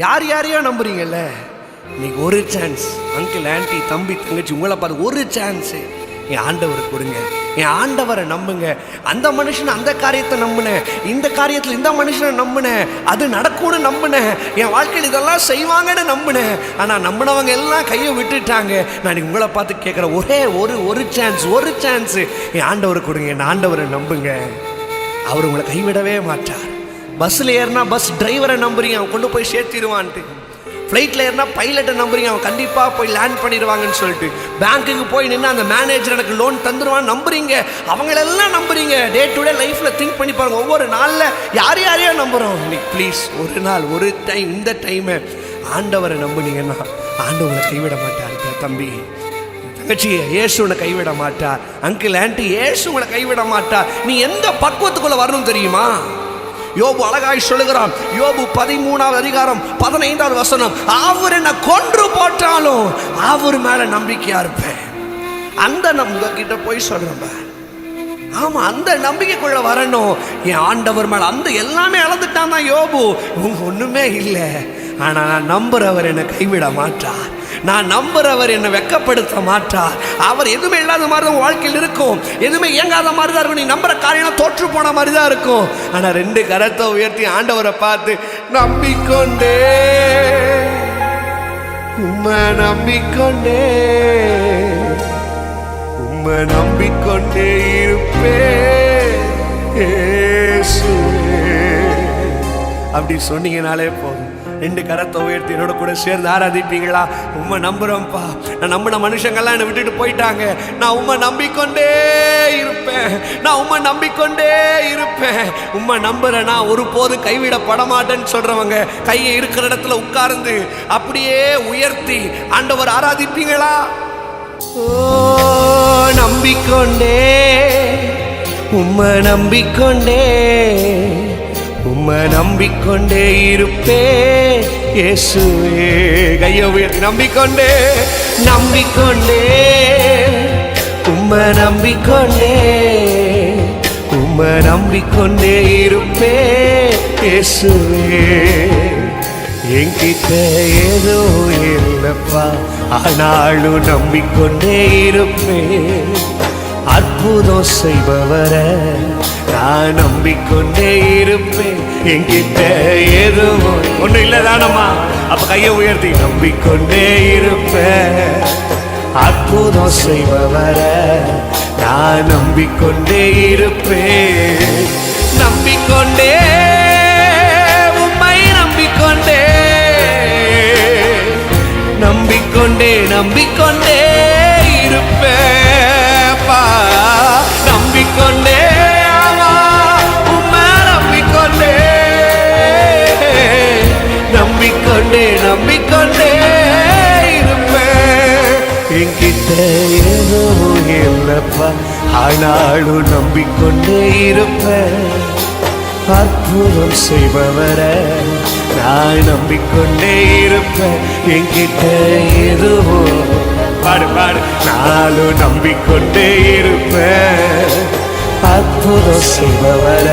யார் யாரையோ நம்புறீங்கல்ல? இன்னைக்கு ஒரு சான்ஸ் அங்கிள் ஆன்டி தம்பி தங்கச்சி உங்களை பார்த்து ஒரு சான்ஸு என் ஆண்டவரை கொடுங்க. என் ஆண்டவரை நம்புங்க. அந்த மனுஷன் அந்த காரியத்தை நம்பினேன் இந்த காரியத்தில் இந்த மனுஷனை நம்பினேன் அது நடக்கும்னு நம்பினேன் என் வாழ்க்கையில் இதெல்லாம் செய்வாங்கன்னு நம்பினேன் ஆனால் நம்பினவங்க எல்லாம் கையை விட்டுட்டாங்க. நான் உங்களை பார்த்து கேட்குற ஒரே ஒரு ஒரு சான்ஸ் ஒரு சான்ஸு என் ஆண்டவரை கொடுங்க. என் ஆண்டவரை நம்புங்க. அவர் உங்களை கைவிடவே மாட்டார். பஸ்ஸில் ஏறினா பஸ் டிரைவரை நம்புறீங்க அவன் கொண்டு போய் சேர்த்திடுவான்ட்டு. ஃப்ளைட்டில் ஏறினா பைலட்டை நம்புறீங்க அவன் கண்டிப்பாக போய் லேண்ட் பண்ணிடுவாங்கன்னு சொல்லிட்டு. பேங்க்குக்கு போய் நின்று அந்த மேனேஜர் எனக்கு லோன் தந்துடுவான்னு நம்புறீங்க. அவங்களெல்லாம் நம்புறீங்க. டே டு டே லைஃப்பில் திங்க் பண்ணி பாருங்கள் ஒவ்வொரு நாளில் யார் யாரையோ நம்புகிறோம் இன்னைக்கு ப்ளீஸ் ஒரு நாள் ஒரு டைம் இந்த டைமை ஆண்டவரை நம்புனீங்கன்னா ஆண்டவரை கைவிட மாட்டார் தம்பி. தங்கச்சி ஏசு உன்னை கைவிட மாட்டார். அங்கிள் ஆண்டி ஏசு உங்களை கைவிட மாட்டார். நீ எந்த பக்குவத்துக்குள்ளே வரணும் தெரியுமா? யோபு அழகாய் சொல்லுகிறான். யோபு பதிமூணாவது அதிகாரம் பதினைந்தாவது வசனம். அவர் என்ன கொன்று போட்டாலும் அவர் மேல நம்பிக்கையா இருப்பேன். அந்த நம்ம கிட்ட போய் சொல்றேன் ஆமா அந்த நம்பிக்கைக்குள்ள வரணும். என் ஆண்டவர் மேல அந்த எல்லாமே இழந்துட்டான் தான் யோபு. உங்க ஒண்ணுமே இல்லை. ஆனா நான் நம்புறவர் என்னை கைவிட மாட்டார். நான் நம்புகிறவர் என்னை வெக்கப்படுத்த மாட்டார். அவர் எதுவுமே இல்லாத மாதிரி தான் வாழ்க்கையில் இருக்கும். எதுவுமே இயங்காத மாதிரி தான் இருக்கும். நீ நம்புற காரியம் தோற்று போன மாதிரி தான் இருக்கும். ஆனா ரெண்டு கரத்தை உயர்த்தி ஆண்டவரை பார்த்து நம்பிக்கொண்டே உம்மை நம்பிக்கொண்டே உம்மை நம்பிக்கொண்டே இருப்பே அப்படி சொன்னீங்கனாலே போதும். ரெண்டு கரத்தை உயர்த்தி என்னோட கூட சேர்ந்து ஆராதிப்பீங்களா? உண்மை நம்புறோம்ப்பா நான் நம்பின மனுஷங்கள்லாம் என்னை விட்டுட்டு போயிட்டாங்க. நான் உண்மை நம்பிக்கொண்டே இருப்பேன். நான் உண்மை நம்பிக்கொண்டே இருப்பேன். உண்மை நம்புகிறேன் நான் ஒருபோதும் கைவிடப்பட மாட்டேன்னு சொல்றவங்க கையை இருக்கிற இடத்துல உட்கார்ந்து அப்படியே உயர்த்தி ஆண்டவர் ஆராதிப்பீங்களா? ஓ நம்பிக்கொண்டே. உம்மை நம்பிக்கொண்டே. உம்மை நம்பிக்கொண்டே இருப்பே. இயேசுவே கையை உயர்த்தி நம்பிக்கொண்டே நம்பிக்கொண்டே. உம்மை நம்பிக்கொண்டே உம்மை நம்பிக்கொண்டே இருப்பே. இயேசுவே என்கிட்ட ஏதோ இல்லப்பா. ஆனாலும் நம்பிக்கொண்டே இருப்பேன் அற்புதம் செய்பவர நான் நம்பிக்கொண்டே இருப்பேன். என்கிட்ட எதுவும் ஒன்றும் இல்லைதானம்மா அப்ப கையை உயர்த்தி நம்பிக்கொண்டே இருப்பேன். அற்புதம் செய்பவர நான் நம்பிக்கொண்டே இருப்பேன். நம்பிக்கொண்டே உம்மை நம்பிக்கொண்டே. நம்பிக்கொண்டே நம்பிக்கொண்டே. நம்பிக்கொண்டே நம்பிக்கொண்டே இருப்பேன். என்கிட்ட ஏதோ இல்லப்பா ஆனாலும் நம்பிக்கொண்டே இருப்பேன். அற்புதம் செய்பவர நான் நம்பிக்கொண்டே இருப்பேன். என்கிட்ட எதுவோ பாடு பாடு. நானும் நம்பிக்கொண்டே இருப்பேன். அற்புதம் செய்பவர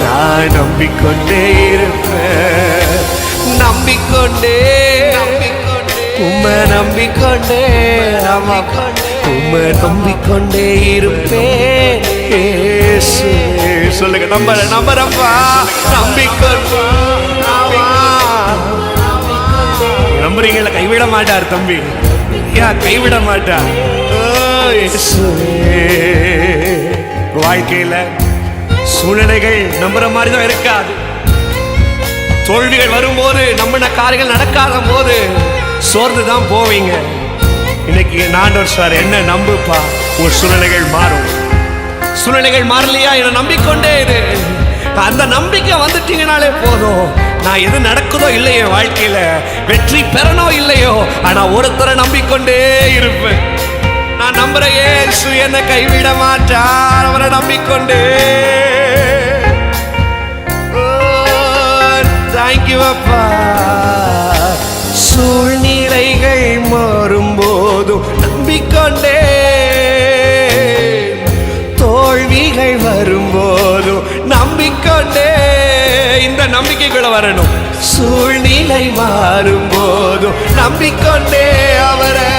நான் நம்பிக்கொண்டே இருப்பேன். நம்பிக்கொண்டே. உம்மை நம்பிக்கொண்டே. ஆமா உம்மை நம்பிக்கொண்டே இருப்பேன். சொல்லுங்க நம்பற நம்பரப்பா நம்பிக்கொண்டே. நம்புறீங்கள? கைவிட மாட்டார் தம்பி. ஏன் கைவிட மாட்டார். வாழ்க்கையில சூழ்நிலைகள் நம்புற மாதிரி தான் இருக்காது. தோல்விகள் வரும்போது நம்மன காரியங்கள் நடக்காத போது சோர்ந்து தான் போவீங்க. இன்னைக்கு என் ஆண்டவர் சார் என்ன நம்புப்பா? உன் சூழ்நிலைகள் மாறும். சூழ்நிலைகள் மாறலையா என்னை நம்பிக்கொண்டே இரு. அந்த நம்பிக்கை வந்துட்டீங்கனாலே போதும். நான் எது நடக்குதோ இல்லையோ வாழ்க்கையில். வெற்றி பெறனோ இல்லையோ ஆனால் ஒருத்தரை நம்பிக்கொண்டே இருப்பேன். நான் நம்புற இயேசு என்னை கைவிட மாட்டார். அவரை நம்பிக்கொண்டே தேங்க்யூ அப்பா சூழ்நிலைகள் மாறும்போதும் நம்பிக்கொண்டே. தோல்விகள் வரும்போதும் நம்பிக்கொண்டே. இந்த நம்பிக்கைக்குள்ள வரணும். சூழ்நிலை மாறும் போதும் நம்பிக்கொண்டே அவரை.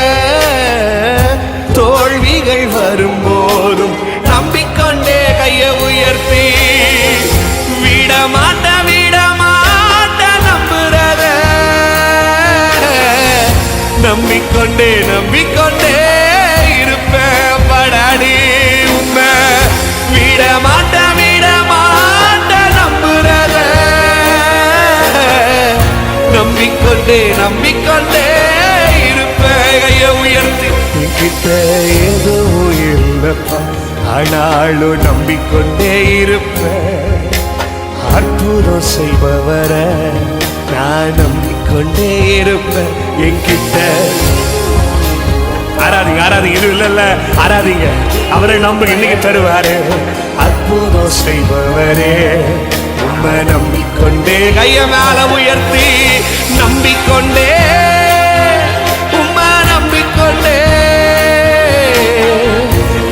தோல்விகள் வரும்போதும் நம்பிக்கொண்டே கையை உயர்த்தி. விட நம்பிக்கொண்டே நம்பிக்கொண்டே இருப்பேன். படாடி உண்மை விட மாட்ட விட மாட்ட நம்புறத. நம்பிக்கொண்டே நம்பிக்கொண்டே இருப்பேன். கையை உயர்த்தி. கிட்ட ஏதோ இல்லப்பா ஆனாலும் நம்பிக்கொண்டே இருப்பேன். அற்புதம் செய்பவர நான் நம்பிக்கொண்டே இருப்பேன். என்கிட்ட. ஆராதிங்க ஆராதிங்க இது இல்ல ஆராதிங்க. அவரை நம்ப இன்னைக்கு தருவாரு. அற்புதம் செய்பவரே. உண்மை நம்பிக்கொண்டே. கைய மேல உயர்த்தி நம்பிக்கொண்டே. உம்மை நம்பிக்கொண்டே.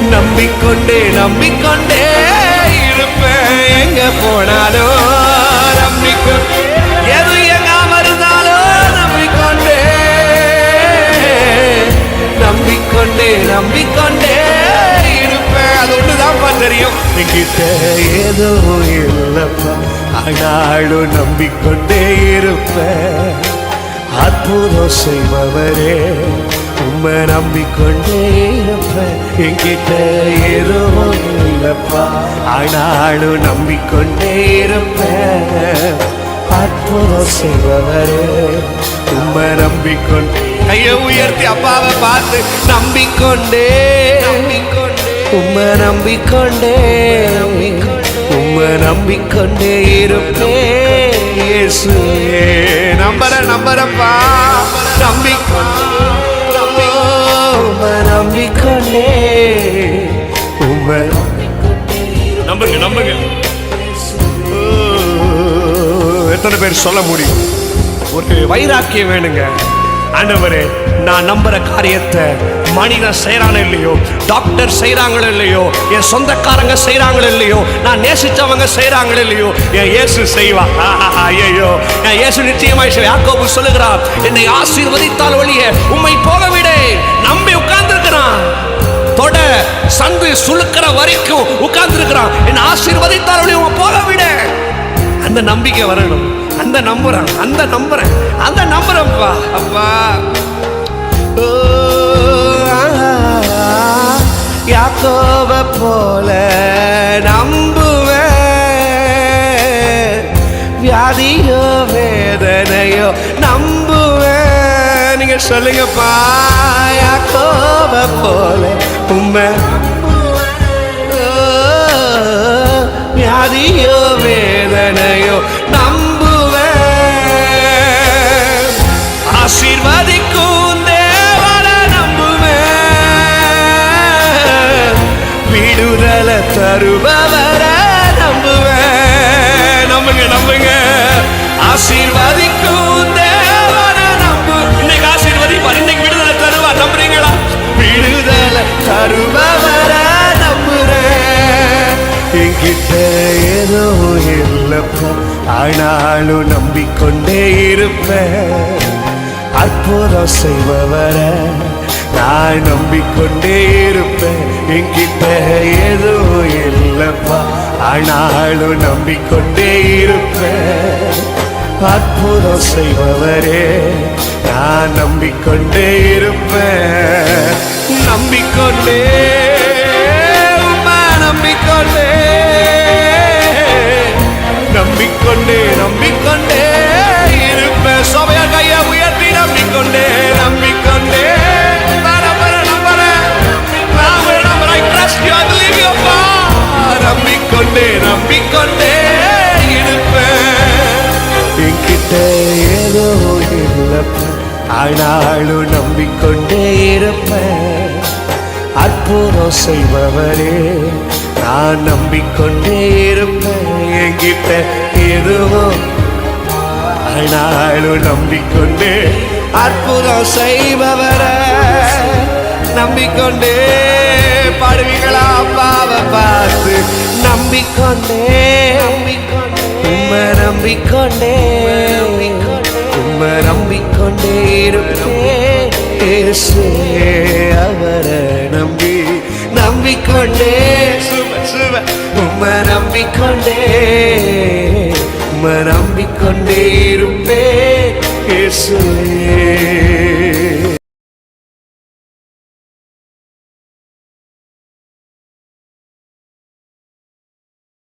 நம்பிக்கொண்டே நம்பிக்கொண்டே. இருப்பேன் எங்க போனாலும். நம்பிக்கொண்டே. நம்பிக்கொண்டே இருப்பேன். அது ஒண்ணுதான்ப்பா தெரியும். என்கிட்ட ஏதோ இல்லப்பா. ஆனாலும் நம்பிக்கொண்டே இருப்பேன். அற்புதம் செய்பவரே உண்மை நம்பிக்கொண்டே இருப்பேன். என்கிட்ட ஏதோ இல்லப்பா. ஆனாலும் நம்பிக்கொண்டே இருப்பேன். அற்புதம் செய்பவரே உண்மை நம்பிக்கொண்டே கையை உயர்த்தி அப்பாவை பார்த்து நம்பிக்கொண்டே. உம்மை நம்பிக்கொண்டே. உம்மை நம்பிக்கொண்டே இருப்பேன் இயேசுவே. நம்பர நம்பரப்பா நம்பிக்கொண்டே. உம்மை நம்பிக்கொண்டே. உம்மை நம்புங்க நம்புங்க. எத்தனை பேர் சொல்ல முடியும்? ஒரு வைராக்கியம் வேணுங்க. ஆண்டவரே நான் நம்புற காரியத்தை மனிதன் செய்கிறானோ இல்லையோ டாக்டர் செய்கிறாங்களோ இல்லையோ என் சொந்தக்காரங்க செய்கிறாங்களோ இல்லையோ நான் நேசிச்சவங்க செய்கிறாங்களோ இல்லையோ என் இயேசு செய்வா ஐயோ என் இயேசு நிச்சயமாய் யாக்கோபு சொல்லுகிறார். என்னை ஆசீர்வதித்தால் ஒழிய உம்மை போக விடு நம்பி உட்கார்ந்துருக்கிறான். தொட சந்து சுழுக்கிற வரைக்கும் உட்கார்ந்துருக்கிறான். என்னை ஆசீர்வதித்தால் ஒழிய உன் போக விட அந்த நம்பிக்கை வரணும். அந்த நம்புறேன் அந்த நம்புறேன் அந்த நம்புறேன்ப்பா அப்பா ஓ, போல நம்புவேன். வியாதியோ வேதனையோ நம்புவேன். நீங்க சொல்லுங்கப்பா. யாக்கோவ போல உண்மை. வியாதியோ வேதனையோ தருபவர நம்புவேன். நம்புங்க நம்புங்க. ஆசீர்வதிக்கும் தேவன நம்பு. இன்னைக்கு ஆசீர்வதிப்பார். இன்னைக்கு விடுதலை தருவார். நம்புறீங்களா? விடுதலை தருபவர நம்புறேன். என்கிட்ட ஏதோ இல்லப்பா. ஆனாலும் நம்பிக்கொண்டே இருப்பேன். அற்புதம் செய்பவர. நான் நம்பிக்கொண்டே இருப்பேன். என்கிட்ட எதுவும் இல்லப்பா. ஆனாலும் நம்பிக்கொண்டே இருப்பேன். அற்புதம் செய்பவரே நான் நம்பிக்கொண்டே இருப்பேன். நம்பிக்கொண்டே ஆனாலும் நம்பிக்கொண்டே இருப்பேன். அற்புதம் செய்பவரே நான் நம்பிக்கொண்டே இருப்பேன். என்கிட்ட எதுவும் ஆனாலும் நம்பிக்கொண்டே அற்புதம் செய்பவரே நம்பிக்கொண்டே பாடுவீங்களா அப்பாவை பார்த்து நம்பிக்கொண்டே நம்பிக்கொண்டே நம்பிக்கொண்டே நம்பிக்கொண்டே. உம்மை நம்பிக்கொண்டே இருப்பேன். அவரை நம்பி நம்பிக்கொண்டே. உம்மை நம்பிக்கொண்டே உம்மை நம்பிக்கொண்டே இருப்பேன்.